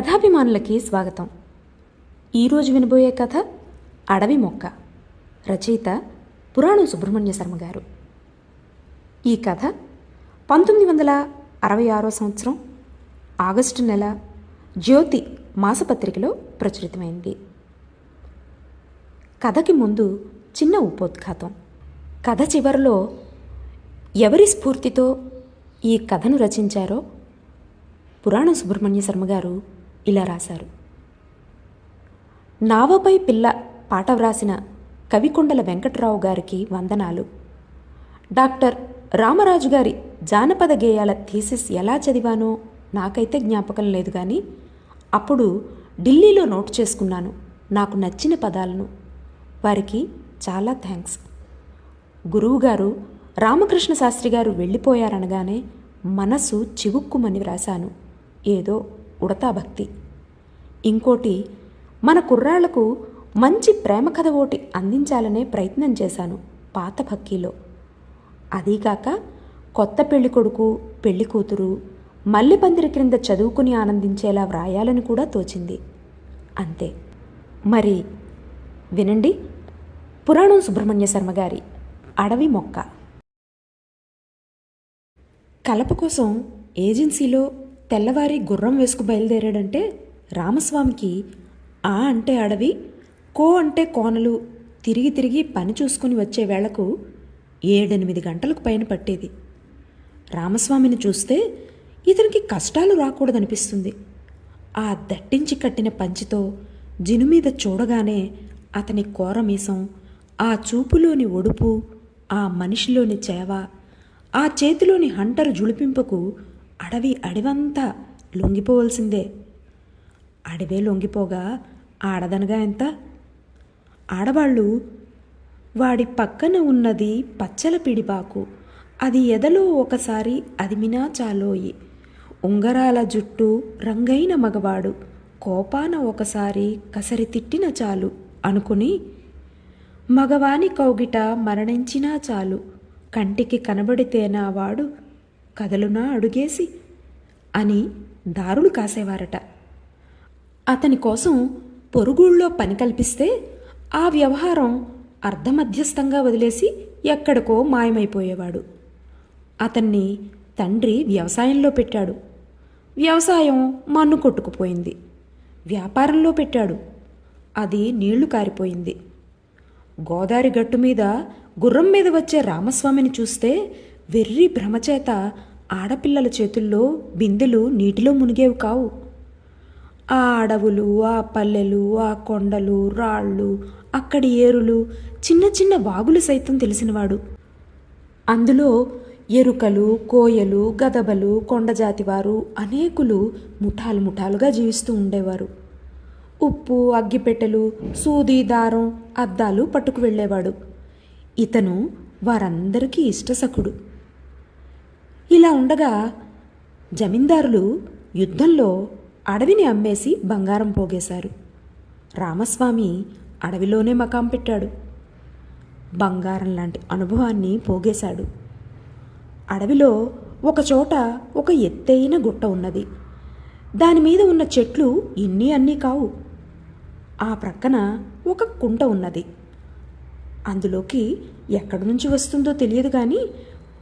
కథాభిమానులకి స్వాగతం. ఈరోజు వినబోయే కథ అడవి మొక్క. రచయిత పురాణం సుబ్రహ్మణ్య శర్మ గారు. ఈ కథ పంతొమ్మిది వందల అరవై ఆరో సంవత్సరం ఆగస్టు నెల జ్యోతి మాసపత్రికలో ప్రచురితమైంది. కథకి ముందు చిన్న ఉపోద్ఘాతం. కథ చివరిలో ఎవరి స్ఫూర్తితో ఈ కథను రచించారో పురాణ సుబ్రహ్మణ్య శర్మ గారు ఇలా రాశారు. నావపై పిల్ల పాట వ్రాసిన కవికొండల వెంకట్రావు గారికి వందనాలు. డాక్టర్ రామరాజు గారి జానపద గేయాల థీసిస్ ఎలా చదివానో నాకైతే జ్ఞాపకం లేదు కానీ అప్పుడు ఢిల్లీలో నోట్ చేసుకున్నాను. నాకు నచ్చిన పదాలను. వారికి చాలా థ్యాంక్స్ గురువుగారు రామకృష్ణ శాస్త్రి గారు వెళ్ళిపోయారనగానే మనసు చివుక్కుమని వ్రాశాను. ఏదో ఉడతా భక్తి ఇంకోటి మన కుర్రాళ్ళకు మంచి ప్రేమ కథ ఓటి అందించాలనే ప్రయత్నం చేశాను పాత భక్తిలో. అదీకాక కొత్త పెళ్ళి కొడుకు పెళ్ళి కూతురు మల్లెపందిరి క్రింద చదువుకుని ఆనందించేలా వ్రాయాలని కూడా తోచింది. అంతే. మరి వినండి పురాణం సుబ్రహ్మణ్య శర్మ గారి అడవి మొక్క. కలప కోసం ఏజెన్సీలో తెల్లవారి గుర్రం వేసుకు బయలుదేరాడంటే రామస్వామికి ఆ అంటే అడవి కో అంటే కోనలు తిరిగి తిరిగి పని చూసుకుని వచ్చే వేళకు ఏడెనిమిది గంటలకు పైన పట్టేది. రామస్వామిని చూస్తే ఇతనికి కష్టాలు రాకూడదనిపిస్తుంది. ఆ దట్టించి కట్టిన పంచితో జిను మీద చూడగానే అతని కోరమీసం ఆ చూపులోని ఒడుపు ఆ మనిషిలోని చేవ ఆ చేతిలోని హంటరు జుళిపింపుకు అడవి అడివంతా లొంగిపోవలసిందే. అడవే లొంగిపోగా ఆడదనగా ఎంత? ఆడవాళ్ళు వాడి పక్కన ఉన్నది పచ్చల పిడిపాకు. అది ఎదలో ఒకసారి అదిమినా చాలోయి. ఉంగరాల జుట్టు రంగైన మగవాడు. కోపాన ఒకసారి కసరి తిట్టిన చాలు అనుకుని మగవాని కౌగిట మరణించినా చాలు. కంటికి కనబడితేనా వాడు కదలునా అడుగేసి? అని దారులు కాసేవారట. అతని కోసం పొరుగుళ్ళో పని కల్పిస్తే ఆ వ్యవహారం అర్ధమధ్యస్థంగా వదిలేసి ఎక్కడికో మాయమైపోయేవాడు. అతన్ని తండ్రి వ్యవసాయంలో పెట్టాడు. వ్యవసాయం మన్ను కొట్టుకుపోయింది. వ్యాపారంలో పెట్టాడు. అది నీళ్ళు కారిపోయింది. గోదారి గట్టు మీద గుర్రం మీద వచ్చే రామస్వామిని చూస్తే వెర్రి భ్రమచేత ఆడపిల్లల చేతుల్లో బిందెలు నీటిలో మునిగేవి కావు. ఆ అడవులు ఆ పల్లెలు ఆ కొండలు రాళ్ళు అక్కడి ఏరులు చిన్న చిన్న వాగులు సైతం తెలిసినవాడు. అందులో ఎరుకలు కోయలు గదబలు కొండజాతివారు అనేకులు ముఠాలు ముఠాలుగా జీవిస్తూ ఉండేవారు. ఉప్పు అగ్గిపెట్టెలు సూది దారం అద్దాలు పట్టుకు వెళ్ళేవాడు. ఇతను వారందరికీ ఇష్టసకుడు ఇలా ఉండగా జమీందారులు యుద్ధంలో అడవిని అమ్మేసి బంగారం పోగేశారు. రామస్వామి అడవిలోనే మకాం పెట్టాడు. బంగారం లాంటి అనుభవాన్ని పోగేశాడు. అడవిలో ఒకచోట ఒక ఎత్తైన గుట్ట ఉన్నది. దాని మీద ఉన్న చెట్లు ఇన్ని అన్నీ కావు. ఆ ప్రక్కన ఒక కుంట ఉన్నది. అందులోకి ఎక్కడి నుంచి వస్తుందో తెలియదు కానీ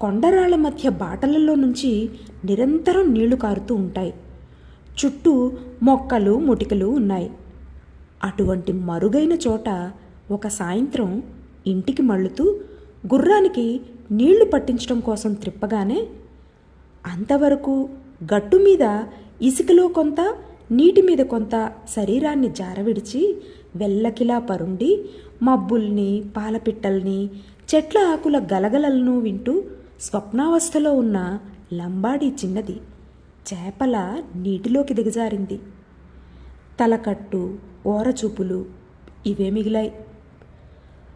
కొండరాళ్ళ మధ్య బాటలలో నుంచి నిరంతరం నీళ్ళు కారుతూ ఉంటాయి. చుట్టూ మొక్కలు ముటికలు ఉన్నాయి. అటువంటి మరుగైన చోట ఒక సాయంత్రం ఇంటికి మళ్ళుతూ గుర్రానికి నీళ్ళు పట్టించడం కోసం త్రిప్పగానే అంతవరకు గట్టు మీద ఇసుకలో కొంత నీటి మీద కొంత శరీరాన్ని జారవిడిచి వెల్లకిలా పరుండి మబ్బుల్ని పాలపిట్టల్ని చెట్ల ఆకుల గలగలలను వింటూ స్వప్నావస్థలో ఉన్న లంబాడీ చిన్నది చేపల నీటిలోకి దిగజారింది. తలకట్టు ఓరచూపులు ఇవే మిగిలాయి.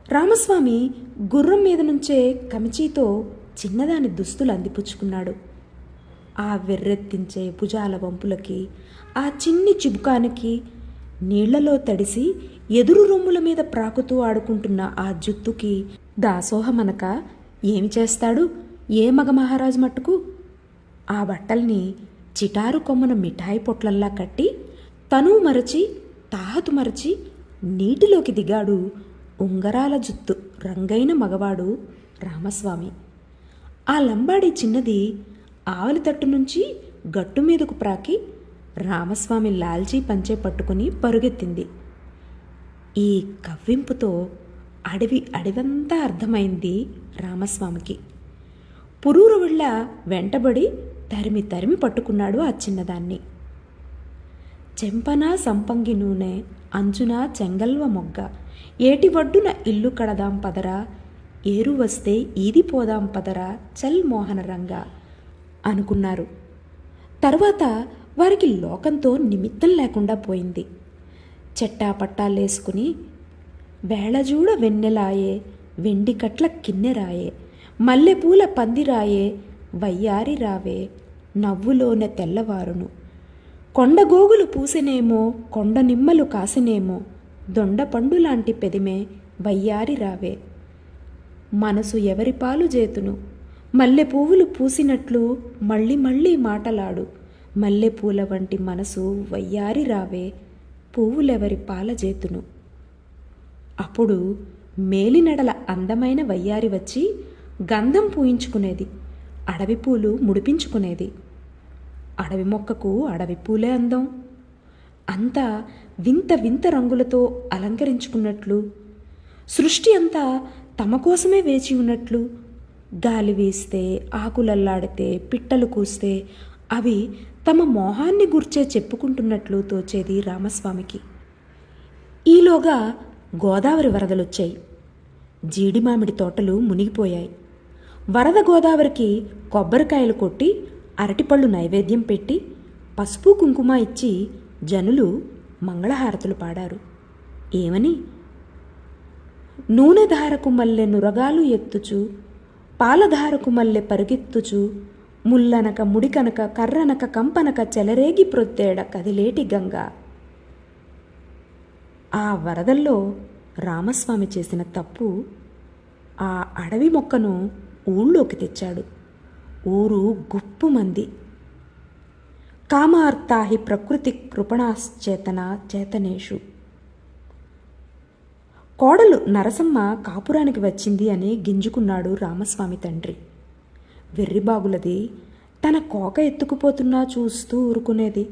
రామస్వామి గుర్రం మీద నుంచే కమిచీతో చిన్నదాని దుస్తులు అందిపుచ్చుకున్నాడు. ఆ వెర్రెత్తించే భుజాల వంపులకి ఆ చిన్ని చిబుకానికి నీళ్ళలో తడిసి ఎదురు రొమ్ముల మీద ప్రాకుతూ ఆడుకుంటున్న ఆ జుత్తుకి దాసోహమనక ఏమి చేస్తాడు? ఏ మగ మహారాజు మట్టుకు? ఆ బట్టల్ని చిటారు కొమ్మన మిఠాయి పొట్లల్లా కట్టి తను మరచి తాహతు మరచి నీటిలోకి దిగాడు ఉంగరాల జుత్తు రంగైన మగవాడు రామస్వామి. ఆ లంబాడి చిన్నది ఆవలి తట్టు నుంచి గట్టు మీదకు ప్రాకి రామస్వామి లాల్చీ పంచే పట్టుకుని పరుగెత్తింది. ఈ కవ్వింపుతో అడవి అడవంతా అర్థమైంది రామస్వామికి. పురూరవుళ్ళ వెంటబడి తరిమి తరిమి పట్టుకున్నాడు ఆ చిన్నదాన్ని. చెంపన సంపంగి నూనె అంచున చెంగల్వ మొగ్గ ఏటి ఒడ్డున ఇల్లు కడదాం పదరా ఏరు వస్తే ఈది పోదాం పదరా చల్ మోహనరంగా అనుకున్నారు. తర్వాత వారికి లోకంతో నిమిత్తం లేకుండా పోయింది. చెట్టా పట్టాలేసుకుని వేళజూడ వెన్నెలాయే వెండి కట్ల కిన్నెరాయే మల్లెపూల పందిరాయే వయ్యారి రావే నవ్వులోనే తెల్లవారును. కొండగోగులు పూసినేమో కొండ నిమ్మలు కాసినేమో దొండపండు లాంటి పెదిమే వయ్యారి రావే. మనసు ఎవరి పాలు చేతును? మల్లె పువ్వులు పూసినట్లు మళ్ళీ మళ్ళీ మాటలాడు. మల్లెపూల వంటి మనసు వయ్యారి రావే పువ్వులెవరి పాల చేతును? అప్పుడు మేలినడల అందమైన వయ్యారి వచ్చి గంధం పూయించుకునేది. అడవి పూలు ముడిపించుకునేది. అడవి మొక్కకు అడవి పూలే అందం. అంతా వింత వింత రంగులతో అలంకరించుకున్నట్లు సృష్టి అంతా తమ కోసమే వేచి ఉన్నట్లు గాలి వీస్తే ఆకులల్లాడితే పిట్టలు కూస్తే అవి తమ మోహాన్ని గుర్చే చెప్పుకుంటున్నట్లు తోచేది రామస్వామికి. ఈలోగా గోదావరి వరదలొచ్చాయి. జీడి మామిడి తోటలు మునిగిపోయాయి. వరద గోదావరికి కొబ్బరికాయలు కొట్టి అరటిపళ్ళు నైవేద్యం పెట్టి పసుపు కుంకుమ ఇచ్చి జనులు మంగళహారతులు పాడారు. ఏమని? నూనెధారకు మల్లె నురగాలు ఎత్తుచు పాలధారకు మల్లె పరుగెత్తుచు ముల్లనక ముడికనక కర్రనక కంపనక చెలరేగి ప్రొత్తేడ కదిలేటి గంగ. ఆ వరదల్లో రామస్వామి చేసిన తప్పు ఆ అడవి మొక్కను ఊళ్ళోకి తెచ్చాడు. ఊరు గుప్పుమంది. కామార్థాహి ప్రకృతి కృపణాశ్చేతన చేతనేషు. కోడలు నరసమ్మ కాపురానికి వచ్చింది అని గింజుకున్నాడు రామస్వామి తండ్రి. వెర్రిబాగులది తన కోక ఎత్తుకుపోతున్నా చూస్తూ ఊరుకునేది.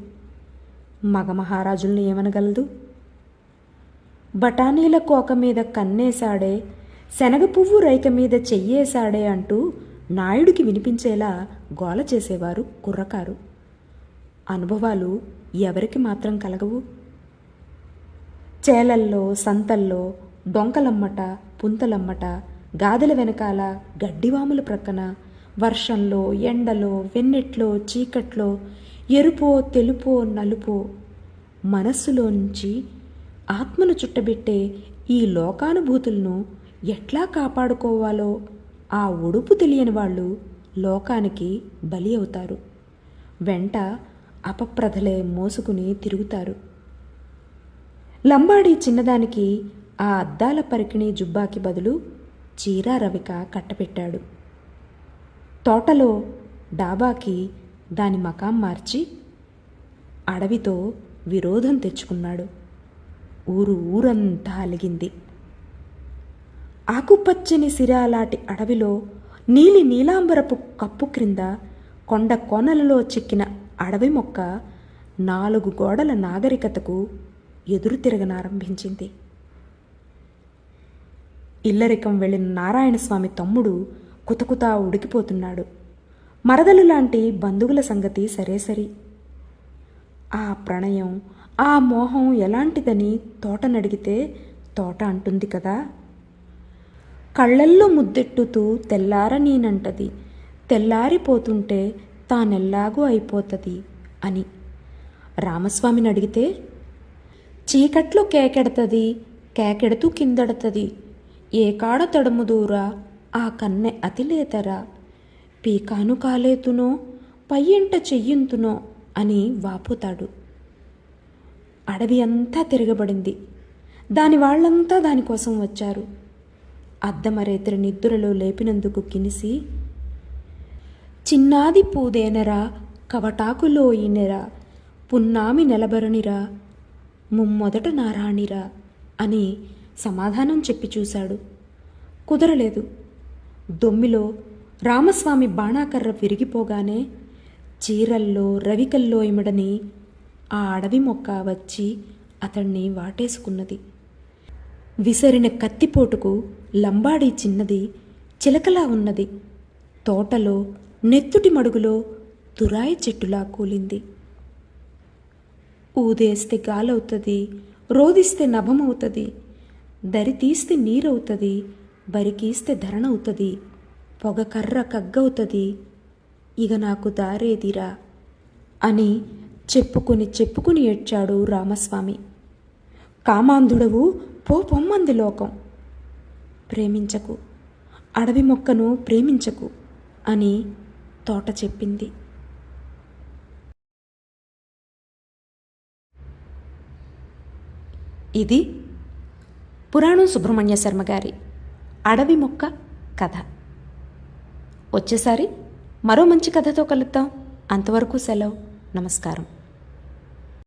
మగ మహారాజుల్ని ఏమనగలదు? బఠానీల కోక మీద కన్నేశాడే శనగ పువ్వు రైక మీద చెయ్యేశాడే అంటూ నాయుడికి వినిపించేలా గోల చేసేవారు కుర్రకారు. అనుభవాలు ఎవరికి మాత్రం కలగవు. చేలల్లో సంతల్లో డొంకలమ్మట పుంతలమ్మట గాదెల వెనకాల గడ్డివాముల ప్రక్కన వర్షంలో ఎండలో వెన్నెట్లో చీకట్లో ఎరుపో తెలుపో నలుపో మనస్సులోంచి ఆత్మను చుట్టబెట్టే ఈ లోకానుభూతులను ఎట్లా కాపాడుకోవాలో ఆ ఒడుపు తెలియని వాళ్ళు లోకానికి బలి అవుతారు. వెంట అపప్రదలే మోసుకుని తిరుగుతారు. లంబాడి చిన్నదానికి ఆ అద్దాల పరికిణి జుబ్బాకి బదులు చీరా రవిక కట్టపెట్టాడు. తోటలో డాబాకి దాని మకాం మార్చి అడవితో విరోధం తెచ్చుకున్నాడు. ఊరు ఊరంతా అలిగింది. ఆకుపచ్చని సిరాలాటి అడవిలో నీలి నీలాంబరపు కప్పు క్రింద కొండ కోనలలో చెక్కిన అడవి మొక్క నాలుగు గోడల నాగరికతకు ఎదురు తిరగనారంభించింది. ఇల్లరికం వెళ్ళిన నారాయణస్వామి తమ్ముడు కుతకుతా ఉడికిపోతున్నాడు. మరదలు లాంటి బంధువుల సంగతి సరే సరి. ఆ ప్రణయం ఆ మోహం ఎలాంటిదని తోట నడిగితే తోట అంటుంది కదా. కళ్ళల్లో ముద్దెట్టుతూ తెల్లారనీనంటది తెల్లారిపోతుంటే తానెల్లాగూ అయిపోతుంది అని. రామస్వామిని అడిగితే చీకట్లో కేకెడతది కేకెడుతూ కిందడతది. ఏ కాడ తడుము దూరా ఆ కన్నె అతిలేతరా పీకాను కాలేతునో పయ్యంట చెయ్యింతునో అని వాపుతాడు. అడవి అంతా తిరగబడింది. దాని వాళ్ళంతా దానికోసం వచ్చారు. అద్దమరేతరి నిద్రలో లేపినందుకు కినిసి చిన్నాది పూదేనరా కవటాకులో ఈనెరా పున్నామి నెలబరనిరా ముమ్మొదట నారాణిరా అని సమాధానం చెప్పి చూశాడు. కుదరలేదు. దొమ్మిలో రామస్వామి బాణాకర్ర విరిగిపోగానే చీరల్లో రవికల్లో ఇమడని ఆ అడవి మొక్క వచ్చి అతన్ని వాటేసుకున్నది. విసరిన కత్తిపోటుకు లంబాడీ చిన్నది చిలకలా ఉన్నది. తోటలో నెత్తుటి మడుగులో తురాయి చెట్టులా కూలింది. ఊదేస్తే గాలవుతుంది రోదిస్తే నభమవుతుంది దరి తీస్తే నీరవుతుంది బరికీస్తే ధరణవుతుంది పొగ కర్ర కగ్గవుతుంది ఇక నాకు దారేదిరా అని చెప్పుకుని చెప్పుకుని ఏడ్చాడు రామస్వామి. కామాంధుడవు పో పొమ్మంది లోకం. ప్రేమించకు. అడవి మొక్కను ప్రేమించకు అని తోట చెప్పింది. ఇది పురాణం సుబ్రహ్మణ్య శర్మ గారి అడవి మొక్క కథ. వచ్చేసారి మరో మంచి కథతో కలుద్దాం. అంతవరకు సెలవు. నమస్కారం.